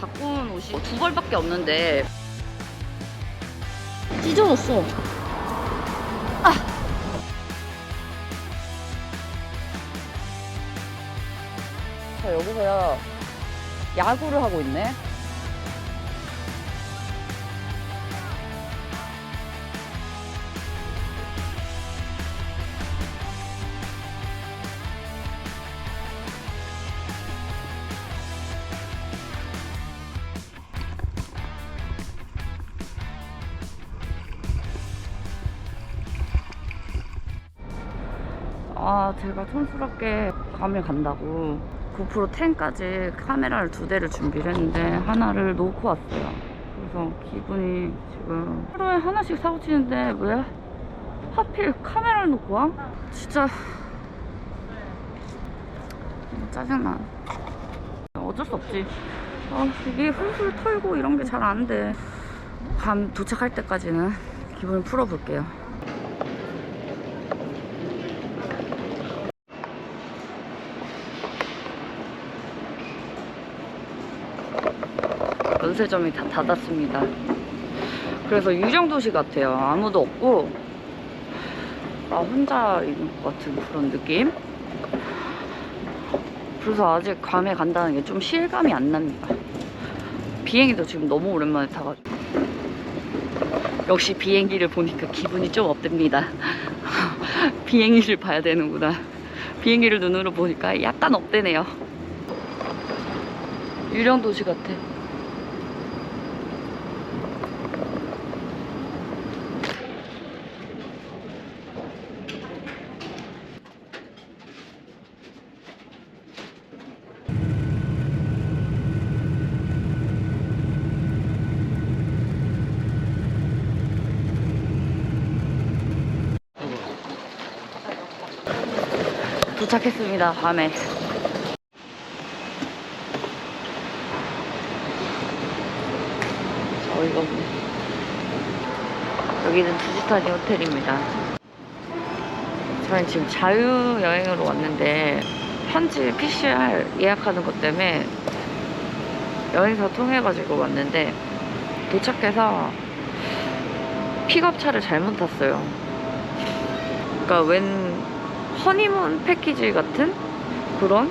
바꾼 옷이 두 벌밖에 없는데 찢어졌어. 아. 자 여기서요 야구를 하고 있네. 아, 제가 촌스럽게 감을 간다고 고프로 10까지 카메라를 두 대를 준비를 했는데 하나를 놓고 왔어요. 그래서 기분이 지금 하루에 하나씩 사고 치는데 왜 하필 카메라를 놓고 와? 진짜 짜증나. 어쩔 수 없지. 아, 이게 훌훌 털고 이런 게 잘 안 돼. 밤 도착할 때까지는 기분을 풀어볼게요. 면세점이 다 닫았습니다. 그래서 유정도시 같아요. 아무도 없고 나 혼자 있는 것 같은 그런 느낌. 그래서 아직 괌에 간다는 게 좀 실감이 안 납니다. 비행기도 지금 너무 오랜만에 타가지고 역시 비행기를 보니까 기분이 좀 업됩니다. 비행기를 봐야 되는구나. 비행기를 눈으로 보니까 약간 업되네요. 유령 도시 같아. 도착했습니다, 밤에. 어이가 없네. 여기는 투지타니 호텔입니다. 저는 지금 자유여행으로 왔는데, 현지 PCR 예약하는 것 때문에 여행사 통해가지고 왔는데, 도착해서 픽업차를 잘못 탔어요. 그러니까 웬 허니문 패키지 같은 그런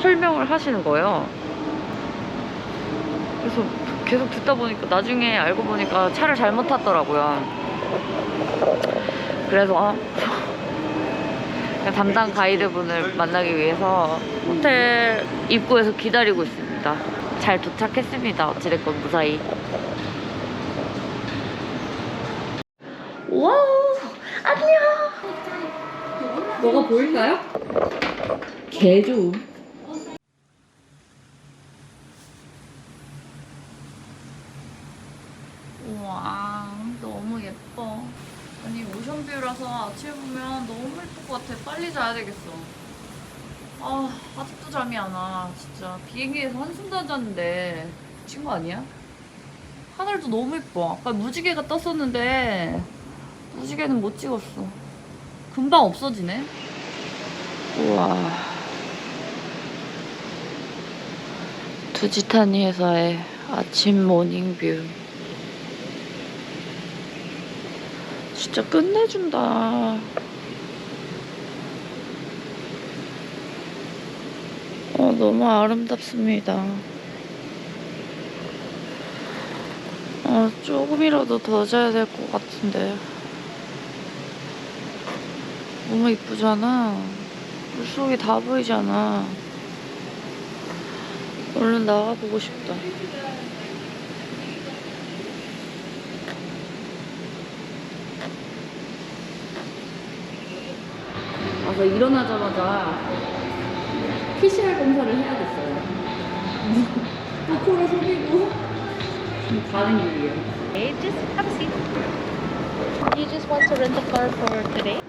설명을 하시는 거예요. 그래서 계속 듣다 보니까 나중에 알고 보니까 차를 잘못 탔더라고요. 그래서 아, 담당 가이드분을 만나기 위해서 호텔 입구에서 기다리고 있습니다. 잘 도착했습니다. 어찌됐건 무사히. 와우, 안녕. 뭐가 보일까요? 개조. 우와, 너무 예뻐. 아니, 오션뷰라서 아침에 보면 너무 예쁠 것 같아. 빨리 자야 되겠어. 아, 아직도 잠이 안 와. 진짜. 비행기에서 한숨도 안 잤는데. 미친 거 아니야? 하늘도 너무 예뻐. 아까 무지개가 떴었는데, 무지개는 못 찍었어. 금방 없어지네. 우와. 두지타니 회사의 아침 모닝뷰. 진짜 끝내준다. 어, 너무 아름답습니다. 어, 조금이라도 더 자야 될 것 같은데. 너무 이쁘잖아. 물속이 다 보이잖아. 얼른 나가보고 싶다. 와서 일어나자마자 PCR 검사를 해야겠어요. 또 코를 속이고 지금 가는 길이에요. Okay, just have a seat. You just want to rent a car for today?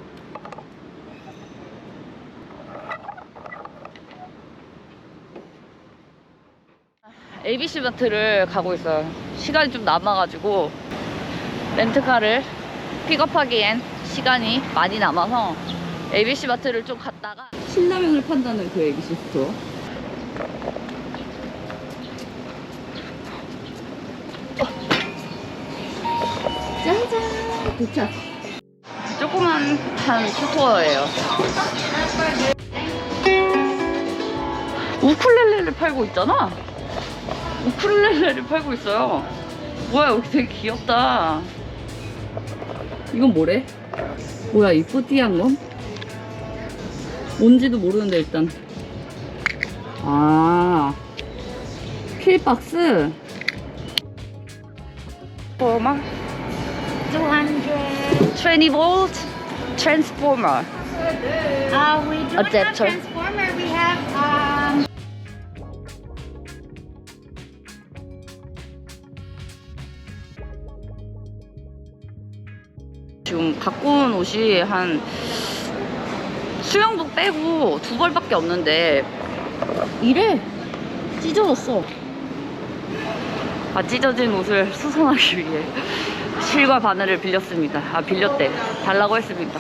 ABC 마트를 가고 있어요. 시간이 좀 남아가지고 렌트카를 픽업하기엔 시간이 많이 남아서 ABC 마트를 좀 갔다가 신라면을 판다는 그 ABC 스토어. 어. 짜잔! 도착. 조그만 한 스토어예요. 우쿨렐레를 팔고 있잖아. 우쿨렐레를 팔고 있어요. 뭐야 여기 되게 귀엽다. 이건 뭐래? 뭐야 이 뿌띠한 건? 뭔지도 모르는데 일단. 아 필박스. 뭐막 200. 20 volt transformer. Uh, we Adapter. 지금 갖고 온 옷이 한 수영복 빼고 두 벌밖에 없는데 이래 찢어졌어. 아 찢어진 옷을 수선하기 위해 실과 바늘을 빌렸습니다. 아 빌렸대. 달라고 했습니다.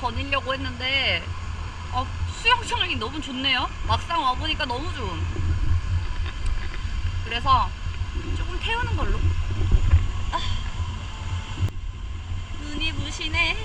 거니려고 했는데 어, 수영장이 너무 좋네요. 막상 와보니까 너무 좋음. 그래서 조금 태우는 걸로. 아, 눈이 부시네.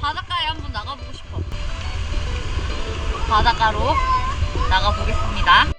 바닷가에 한번 나가보고 싶어. 바닷가로 나가보겠습니다.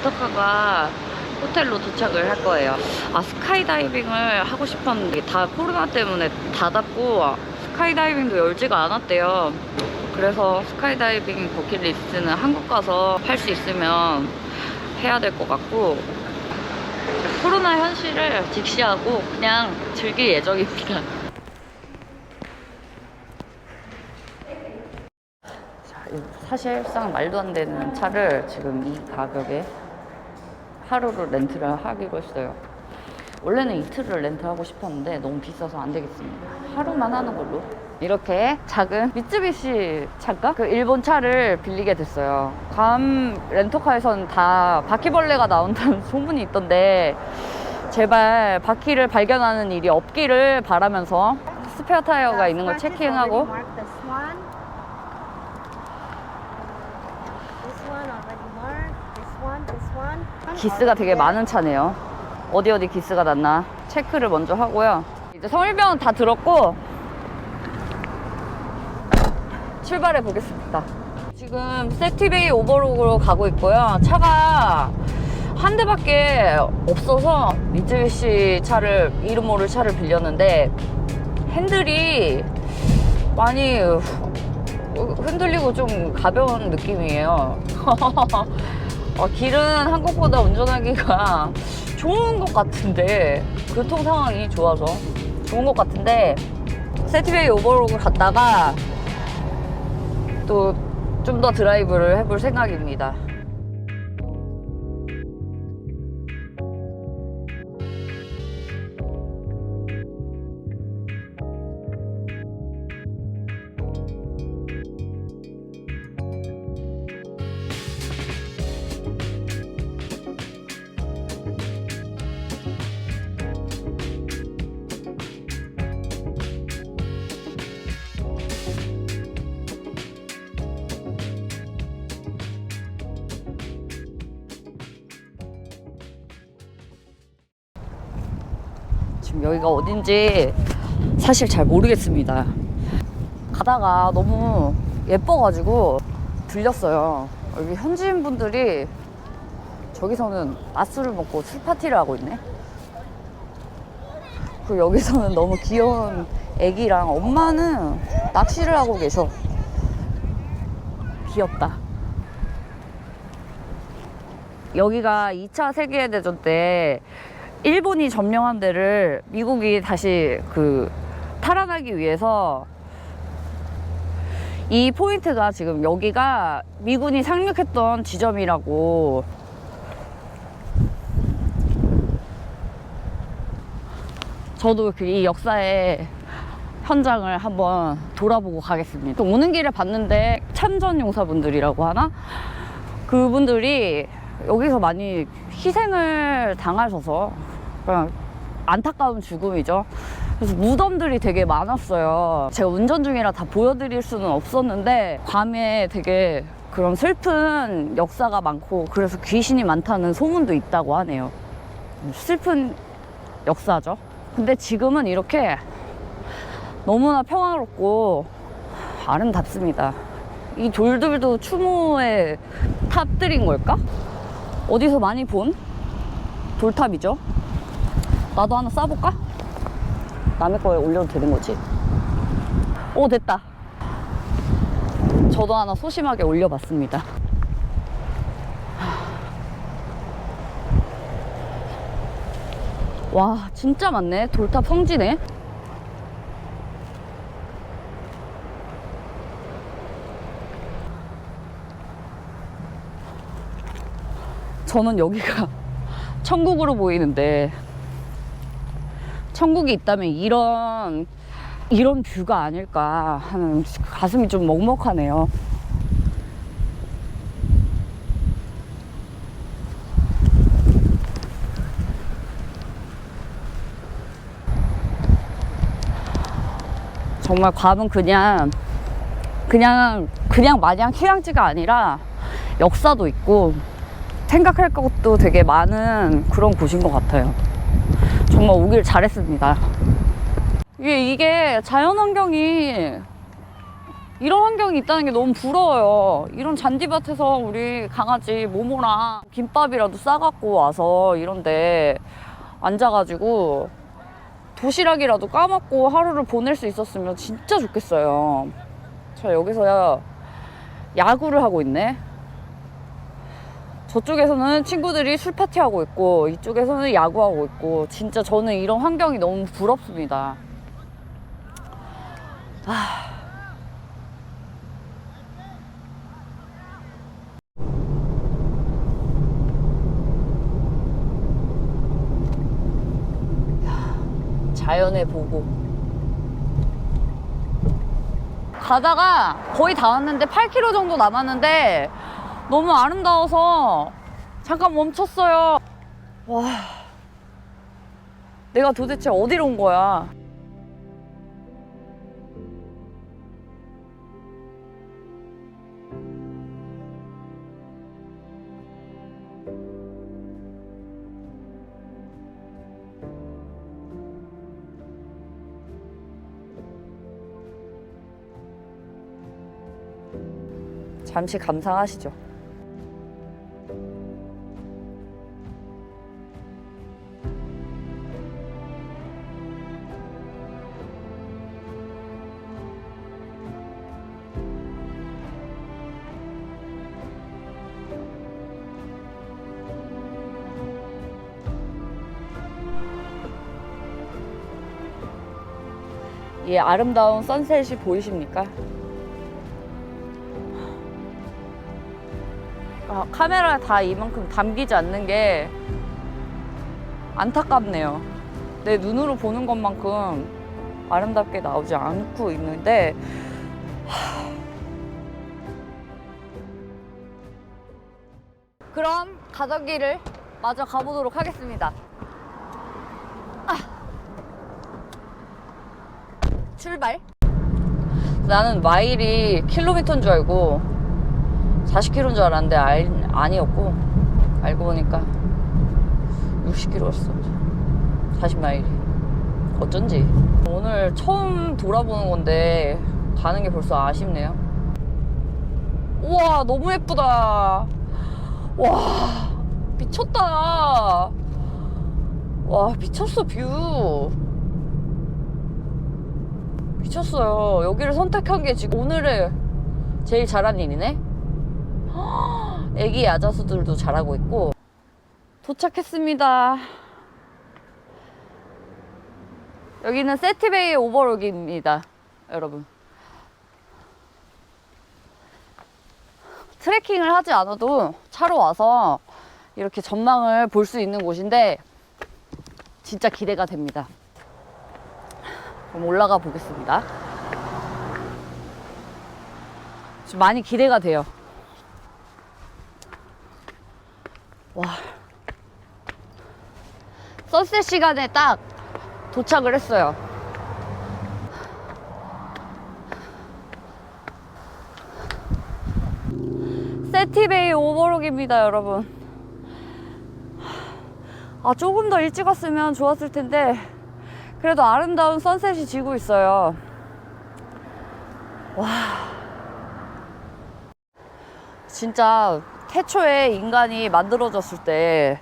렌터카가 호텔로 도착을 할 거예요. 아, 스카이다이빙을 하고 싶었는데 다 코로나 때문에 닫았고 스카이다이빙도 열지가 않았대요. 그래서 스카이다이빙 버킷리스트는 한국 가서 할 수 있으면 해야 될 것 같고 코로나 현실을 직시하고 그냥 즐길 예정입니다. 사실상 말도 안 되는 차를 지금 이 가격에 하루를 렌트를 하기로 했어요. 원래는 이틀을 렌트하고 싶었는데 너무 비싸서 안 되겠습니다. 하루만 하는 걸로. 이렇게 작은 미쯔비시 차가? 그 일본 차를 빌리게 됐어요. 괌 렌터카에서는 다 바퀴벌레가 나온다는 소문이 있던데 제발 바퀴를 발견하는 일이 없기를 바라면서 스페어 타이어가 있는 걸 체킹하고 기스가 되게 많은 차네요. 어디 어디 기스가 났나 체크를 먼저 하고요. 이제 성일병은 다 들었고 출발해 보겠습니다. 지금 세티베이 오버로그로 가고 있고요. 차가 한 대밖에 없어서 미쯔비시 차를 이름 모를 차를 빌렸는데 핸들이 많이 흔들리고 좀 가벼운 느낌이에요. 어, 길은 한국보다 운전하기가 좋은 것 같은데 교통 상황이 좋아서 좋은 것 같은데 세티베이 오버로그 갔다가 또 좀 더 드라이브를 해볼 생각입니다. 지금 여기가 어딘지 사실 잘 모르겠습니다. 가다가 너무 예뻐가지고 들렸어요. 여기 현지인 분들이 저기서는 낮술을 먹고 술 파티를 하고 있네. 그 여기서는 너무 귀여운 애기랑 엄마는 낚시를 하고 계셔. 귀엽다. 여기가 2차 세계대전 때 일본이 점령한 데를 미국이 다시 그 탈환하기 위해서 이 포인트가 지금 여기가 미군이 상륙했던 지점이라고 저도 그 이 역사의 현장을 한번 돌아보고 가겠습니다. 또 오는 길에 봤는데 참전용사분들이라고 하나? 그분들이 여기서 많이 희생을 당하셔서 안타까운 죽음이죠. 그래서 무덤들이 되게 많았어요. 제가 운전 중이라 다 보여드릴 수는 없었는데 밤에 되게 그런 슬픈 역사가 많고 그래서 귀신이 많다는 소문도 있다고 하네요. 슬픈 역사죠. 근데 지금은 이렇게 너무나 평화롭고 아름답습니다. 이 돌들도 추모에 탑들인 걸까? 어디서 많이 본 돌탑이죠. 나도 하나 싸볼까? 남의 거에 올려도 되는 거지? 오, 됐다. 저도 하나 소심하게 올려봤습니다. 와, 진짜 많네. 돌탑 성지네. 저는 여기가 천국으로 보이는데 천국이 있다면 이런 이런 뷰가 아닐까 하는 가슴이 좀 먹먹하네요. 정말 괌은 그냥 그냥 그냥 마냥 휴양지가 아니라 역사도 있고 생각할 것도 되게 많은 그런 곳인 것 같아요. 정말 오길 잘했습니다. 이게, 자연 환경이 이런 환경이 있다는 게 너무 부러워요. 이런 잔디밭에서 우리 강아지 모모랑 김밥이라도 싸갖고 와서 이런데 앉아가지고 도시락이라도 까먹고 하루를 보낼 수 있었으면 진짜 좋겠어요. 저 여기서 야구를 하고 있네. 저쪽에서는 친구들이 술 파티하고 있고 이쪽에서는 야구하고 있고 진짜 저는 이런 환경이 너무 부럽습니다. 아. 자연의 보고 가다가 거의 다 왔는데 8km 정도 남았는데 너무 아름다워서 잠깐 멈췄어요. 와, 내가 도대체 어디로 온 거야? 잠시 감상하시죠. 아름다운 선셋이 보이십니까? 아, 카메라에 다 이만큼 담기지 않는 게 안타깝네요. 내 눈으로 보는 것만큼 아름답게 나오지 않고 있는데 하... 그럼 가덕기를 마저 가보도록 하겠습니다. 출발. 나는 마일이 킬로미터인 줄 알고 40km인 줄 알았는데 알, 아니었고 알고 보니까 60km였어. 40마일이. 어쩐지. 오늘 처음 돌아보는 건데 가는 게 벌써 아쉽네요. 우와 너무 예쁘다. 와 미쳤다. 와 미쳤어 뷰 미쳤어요 여기를 선택한 게 지금 오늘의 제일 잘한 일이네 애기 야자수들도 잘하고 있고 도착했습니다. 여기는 세티베이 오버로기입니다, 여러분. 트레킹을 하지 않아도 차로 와서 이렇게 전망을 볼 수 있는 곳인데 진짜 기대가 됩니다. 그럼 올라가 보겠습니다. 지금 많이 기대가 돼요. 와. 선셋 시간에 딱 도착을 했어요. 세티베이 오버록입니다, 여러분. 아, 조금 더 일찍 왔으면 좋았을 텐데, 그래도 아름다운 선셋이 지고 있어요. 와. 진짜 태초에 인간이 만들어졌을 때의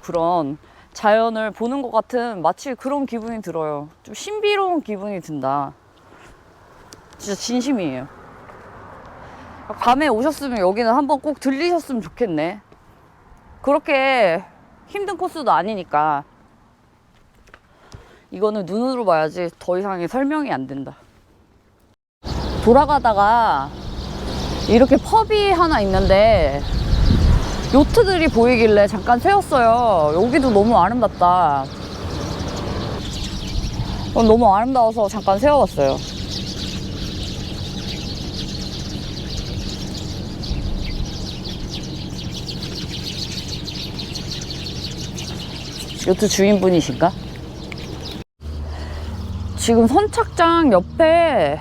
그런 자연을 보는 것 같은 마치 그런 기분이 들어요. 좀 신비로운 기분이 든다. 진짜 진심이에요. 밤에 오셨으면 여기는 한번 꼭 들리셨으면 좋겠네. 그렇게 힘든 코스도 아니니까. 이거는 눈으로 봐야지 더 이상의 설명이 안 된다. 돌아가다가 이렇게 펍이 하나 있는데 요트들이 보이길래 잠깐 세웠어요. 여기도 너무 아름답다. 어, 너무 아름다워서 잠깐 세워봤어요. 요트 주인분이신가? 지금 선착장 옆에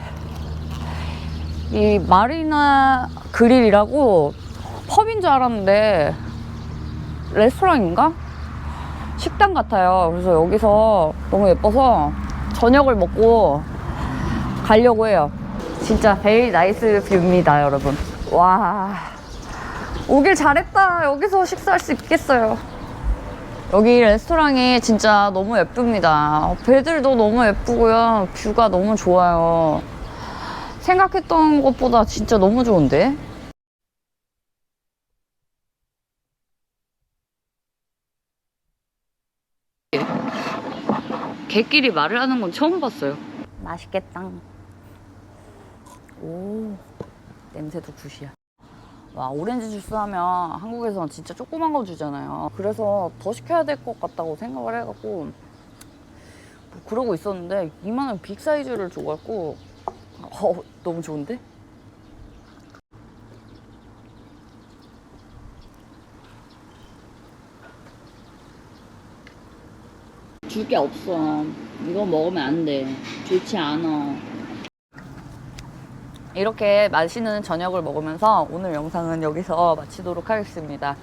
이 마리나 그릴이라고 펍인 줄 알았는데 레스토랑인가? 식당 같아요. 그래서 여기서 너무 예뻐서 저녁을 먹고 가려고 해요. 진짜 베리 나이스 뷰입니다, 여러분. 와. 오길 잘했다. 여기서 식사할 수 있겠어요. 여기 레스토랑이 진짜 너무 예쁩니다. 배들도 너무 예쁘고요. 뷰가 너무 좋아요. 생각했던 것보다 진짜 너무 좋은데? 개끼리 말을 하는 건 처음 봤어요. 맛있겠다. 오, 냄새도 굿이야. 와, 오렌지 주스 하면 한국에서는 진짜 조그만 거 주잖아요. 그래서 더 시켜야 될 것 같다고 생각을 해갖고 뭐 그러고 있었는데 이만한 빅 사이즈를 줘갖고 어, 너무 좋은데? 줄 게 없어. 이거 먹으면 안 돼. 좋지 않아. 이렇게 맛있는 저녁을 먹으면서 오늘 영상은 여기서 마치도록 하겠습니다.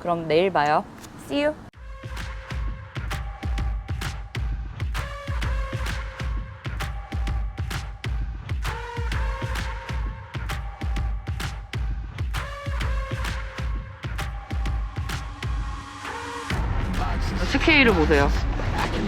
그럼 내일 봐요. See you! 스케일을 보세요.